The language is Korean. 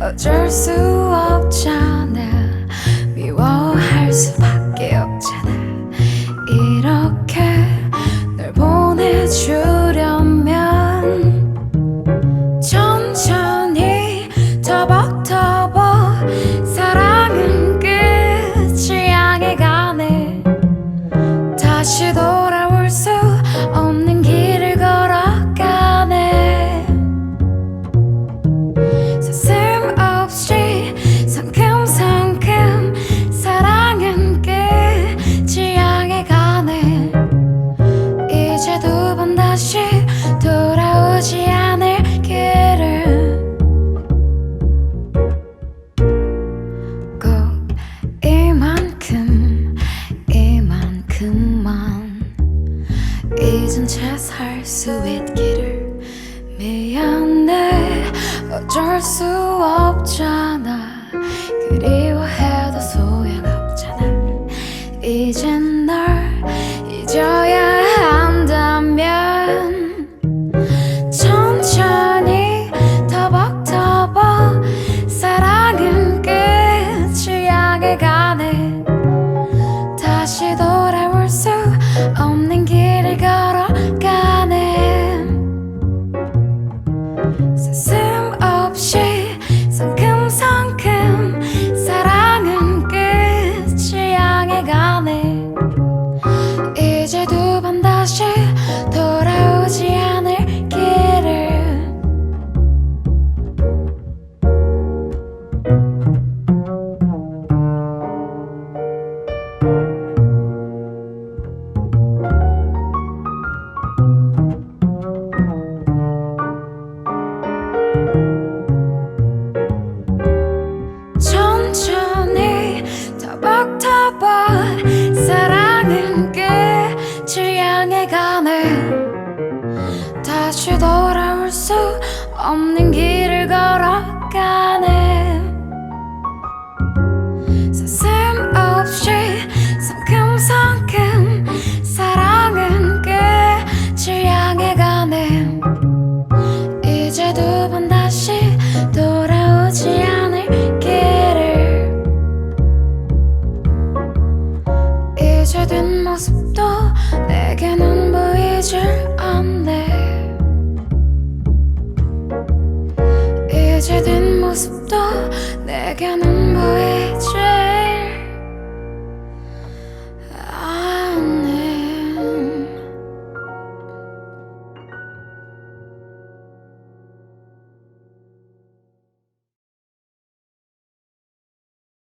어쩔 수 없잖아. 미워할 수밖에 다시 돌아오지 않을 길을 꼭 이만큼 이만큼만 잊은 채 살 수 있기를 미안해. 어쩔 수 없잖아. 그리워해도 소용없잖아. 이젠 다시 돌아올 수 없는 길을 걸어가네 서슴 없이 가네 다시 돌아올 수 없는 길을 걸어가네. 서슴 없이 성큼성큼 사랑은 끝을 향해 가네. 이제 두 번 다시 돌아오지 않을 길을. 이제 뒷모습도 이제 뒷모습도 내게는 보이질